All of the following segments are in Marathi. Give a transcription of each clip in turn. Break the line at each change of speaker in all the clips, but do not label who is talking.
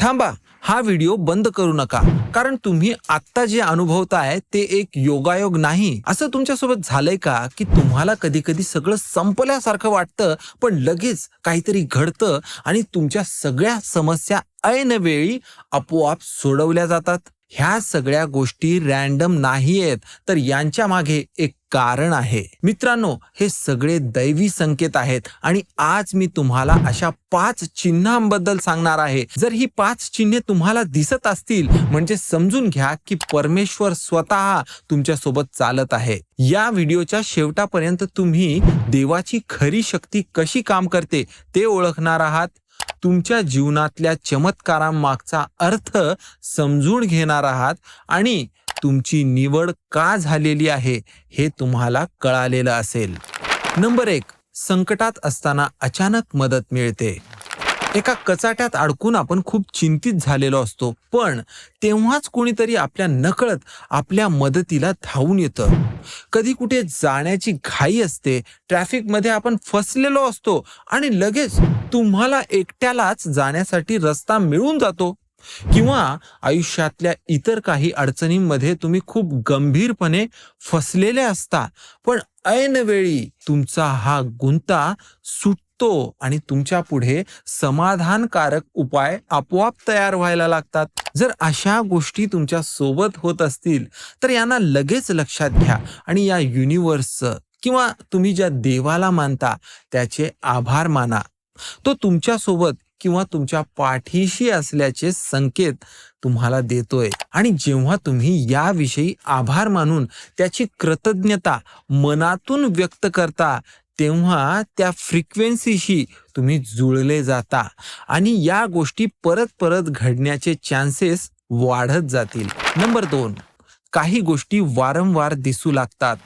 थांबा हा व्हिडिओ बंद करू नका. कारण तुम्ही आत्ता जे अनुभवताय ते एक योगायोग नाही. असं तुमच्यासोबत झालंय का? की तुम्हाला कधी कधी सगळं संपल्यासारखं वाटतं पण लगेच काहीतरी घडतं आणि तुमच्या सगळ्या समस्या ऐनवेळी आपोआप सोडवल्या जातात. ह्या सगळ्या गोष्टी रॅन्डम नाही आहेत तर यांच्या मागे एक कारण आहे. मित्रांनो हे सगळे दैवी संकेत आहेत आणि आज मी तुम्हाला अशा पाच चिन्हांबद्दल सांगणार आहे. जर ही पाच चिन्हे तुम्हाला दिसत असतील म्हणजे समजून घ्या की परमेश्वर स्वतः तुमच्यासोबत चालत आहे. या व्हिडिओच्या शेवटापर्यंत तुम्ही देवाची खरी शक्ती कशी काम करते ते ओळखणार आहात. तुमच्या जीवनातल्या चमत्कारांमागचा अर्थ समजून घेणार आहात आणि तुमची निवड का झालेली आहे हे तुम्हाला कळालेलं असेल. नंबर एक संकटात असताना अचानक मदत मिळते. एका कचाट्यात अडकून आपण खूप चिंतित झालेलो असतो पण तेव्हाच कोणीतरी आपल्या नकळत आपल्या मदतीला धावून येतं. कधी कुठे जाण्याची घाई असते ट्रॅफिकमध्ये आपण फसलेलो असतो आणि लगेच तुम्हाला एकट्यालाच जाण्यासाठी रस्ता मिळून जातो. किंवा आयुष्यातल्या इतर काही अडचणींमध्ये तुम्ही खूप गंभीरपणे फसलेले असता पण ऐनवेळी तुमचा हा गुंता सुटतो आणि तुमच्यापुढे समाधानकारक उपाय आपोआप तयार व्हायला लागतात. जर अशा गोष्टी तुमच्यासोबत होत असतील तर यांना लगेच लक्षात घ्या आणि या युनिव्हर्सचं किंवा तुम्ही ज्या देवाला मानता त्याचे आभार माना. तो तुमच्यासोबत किंवा तुमच्या पाठीशी असल्याचे संकेत तुम्हाला देतोय. आणि जेव्हा तुम्ही याविषयी आभार मानून त्याची कृतज्ञता मनातून व्यक्त करता तेव्हा त्या फ्रिक्वेन्सीशी तुम्ही जुळले जाता आणि या गोष्टी परत परत घडण्याचे चान्सेस वाढत जातील. नंबर दोन काही गोष्टी वारंवार दिसू लागतात.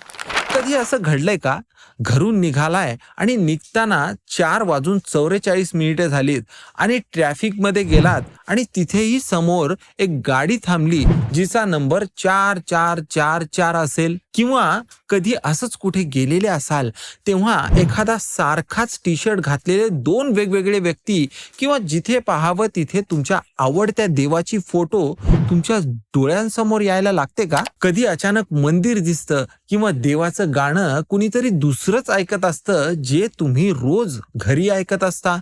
कधी असं घडलंय का? घरून निघालाय आणि निघताना चार वाजून चौवेचाळीस मिनिटे झालीत आणि ट्रॅफिकमध्ये गेलात आणि तिथेही समोर एक गाडी थांबली जिचा नंबर चार चार चार चार असेल. किंवा कधी असंच कुठे गेलेले असाल तेव्हा एखादा सारखाच टी शर्ट घातलेले दोन वेगवेगळे व्यक्ती किंवा जिथे पाहावं तिथे तुमच्या आवडत्या देवाची फोटो तुमच्या डोळ्यांसमोर यायला लागते का? कधी अचानक मंदिर दिसतं किंवा देवाचं गाणं कुणीतरी दुसरंच ऐकत असतं जे तुम्ही रोज घरी ऐकत असता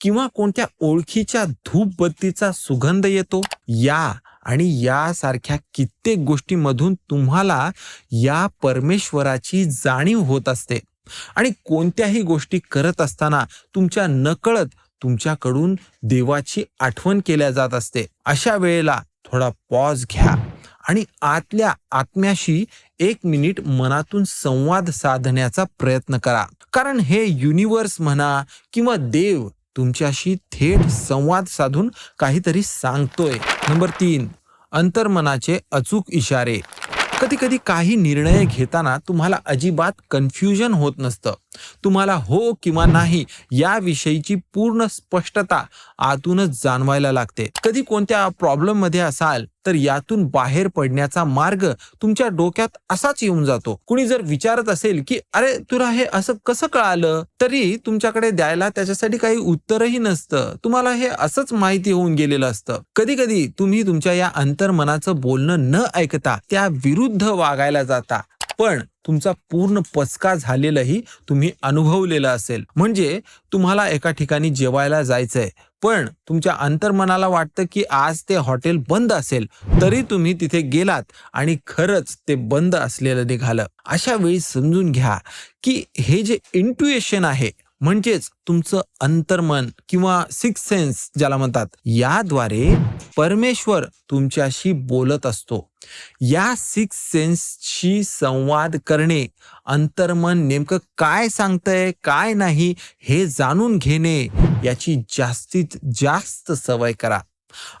किंवा कोणत्या ओळखीच्या धूपबत्तीचा सुगंध येतो. या आणि यासारख्या कित्येक गोष्टीमधून तुम्हाला या परमेश्वराची जाणीव होत असते. आणि कोणत्याही गोष्टी करत असताना तुमच्या नकळत तुमच्याकडून देवाची आठवण केल्या जात असते. अशा वेळेला थोडा पॉज घ्या आणि आतल्या आत्म्याशी एक मिनिट मनातून संवाद साधण्याचा प्रयत्न करा. कारण हे युनिव्हर्स म्हणा किंवा देव तुमच्याशी थेट संवाद साधून काहीतरी सांगतोय. नंबर तीन अंतर्मनाचे अचूक इशारे. कधी कधी काही निर्णय घेताना तुम्हाला अजिबात कन्फ्युजन होत नसतं. तुम्हाला हो किंवा नाही याविषयीची पूर्ण स्पष्टता आतूनच जाणवायला लागते. कधी कोणत्या प्रॉब्लेममध्ये असाल तर यातून बाहेर पडण्याचा मार्ग तुमच्या डोक्यात असाच येऊन जातो. कुणी जर विचारत असेल की अरे तुला हे असं कसं कळालं? तरी तुमच्याकडे द्यायला त्याच्यासाठी काही उत्तरही नसतं. तुम्हाला हे असंच माहिती होऊन गेलेलं असतं. कधी कधी तुम्ही तुमच्या या अंतर्मनाचं बोलणं न ऐकता त्या विरुद्ध वागायला जाता. पण तुमचा पूर्ण पचका झालेलाही तुम्ही अनुभवलेलं असेल. म्हणजे तुम्हाला एका ठिकाणी जेवायला जायचंय. पण तुमच्या अंतर्मनाला वाटतं की आज ते हॉटेल बंद असेल. तरी तुम्ही तिथे गेलात आणि खरंच ते बंद असलेलं निघालं. अशा वेळी समजून घ्या की हे जे इंट्युएशन आहे म्हणजेच तुमचं अंतर्मन किंवा सिक्स सेन्स ज्याला म्हणतात याद्वारे परमेश्वर तुमच्याशी बोलत असतो. या सिक्स सेन्सशी संवाद करणे अंतर्मन नेमकं काय सांगतंय काय नाही हे जाणून घेणे याची जास्तीत जास्त सवय करा.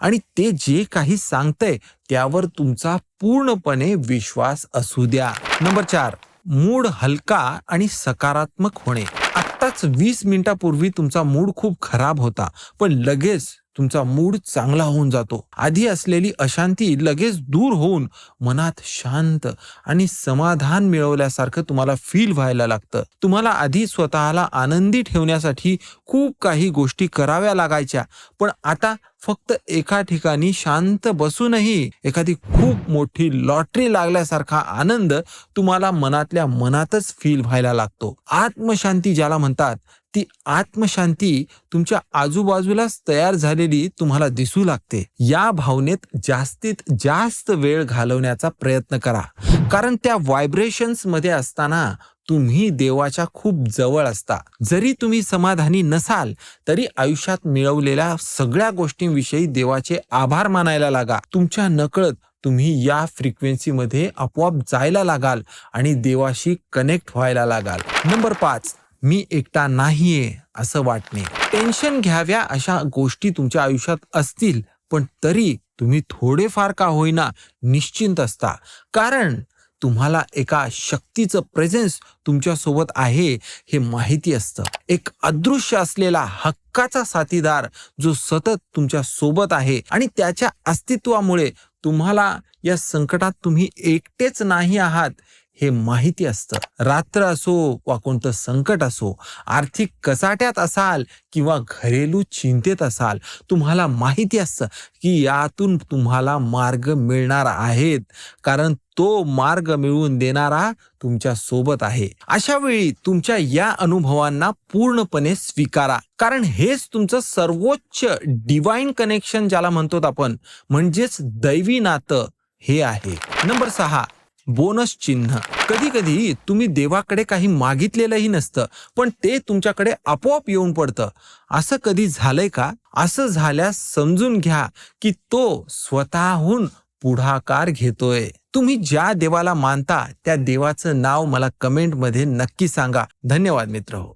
आणि ते जे काही सांगतंय त्यावर तुमचा पूर्णपणे विश्वास असू द्या. नंबर चार मूड हलका आणि सकारात्मक होणे. आत्ताच वीस मिनिटापूर्वी तुमचा मूड खूप खराब होता पण लगेच तुमचा मूड चांगला होऊन जातो. आधी असलेली अशांती लगेच दूर होऊन मनात शांत आणि समाधान मिळवल्यासारखं तुम्हाला फील व्हायला लागतं. तुम्हाला आधी स्वतःला आनंदी ठेवण्यासाठी खूप काही गोष्टी कराव्या लागायच्या पण आता फक्त एका ठिकाणी शांत बसूनही एखादी खूप मोठी लॉटरी लागल्यासारखा आनंद तुम्हाला मनातल्या मनातच फील व्हायला लागतो. आत्मशांती ज्याला म्हणतात ती आत्मशांती तुमच्या आजूबाजूलाच तयार झालेली तुम्हाला दिसू लागते. या भावनेत जास्तीत जास्त वेळ घालवण्याचा प्रयत्न करा. कारण त्या व्हायब्रेशन्समध्ये असताना तुम्ही देवाच्या खूप जवळ असता. जरी तुम्ही समाधानी नसाल तरी आयुष्यात मिळवलेल्या सगळ्या गोष्टींविषयी देवाचे आभार मानायला लागा. तुमच्या नकळत तुम्ही या फ्रिक्वेन्सीमध्ये आपोआप जायला लागाल आणि देवाशी कनेक्ट व्हायला लागाल. नंबर पाच मी एकटा नाहीये असं वाटणे. टेन्शन घ्याव्या अशा गोष्टी तुमच्या आयुष्यात असतील पण तरी तुम्ही थोडेफार का होईना निश्चिंत असता. कारण तुम्हाला एका शक्तीचं प्रेझेन्स तुमच्यासोबत आहे हे माहिती असतं. एक अदृश्य असलेला हक्काचा साथीदार जो सतत तुमच्यासोबत आहे आणि त्याच्या अस्तित्वामुळे तुम्हाला या संकटात तुम्ही एकटेच नाही आहात हे माहिती असतं. रात्र असो वा कोणतं संकट असो आर्थिक कचाट्यात असाल किंवा घरेलू चिंतेत असाल तुम्हाला माहिती असतं की यातून तुम्हाला मार्ग मिळणार आहेत. कारण तो मार्ग मिळवून देणारा तुमच्यासोबत आहे. अशा वेळी तुमच्या या अनुभवांना पूर्णपणे स्वीकारा. कारण हेच तुमचं सर्वोच्च डिवाइन कनेक्शन ज्याला म्हणतो आपण म्हणजेच दैवी नातं हे आहे. नंबर सहा बोनस चिन्ह. कधी कधी तुम्ही देवाकडे काही मागितलेलंही नसतं पण ते तुमच्याकडे आपोआप येऊन पडतं. असं कधी झालंय का? असं झाल्यास समजून घ्या की तो स्वतःहून पुढाकार घेतोय. तुम्ही ज्या देवाला मानता त्या देवाचं नाव मला कमेंटमध्ये नक्की सांगा. धन्यवाद मित्र हो.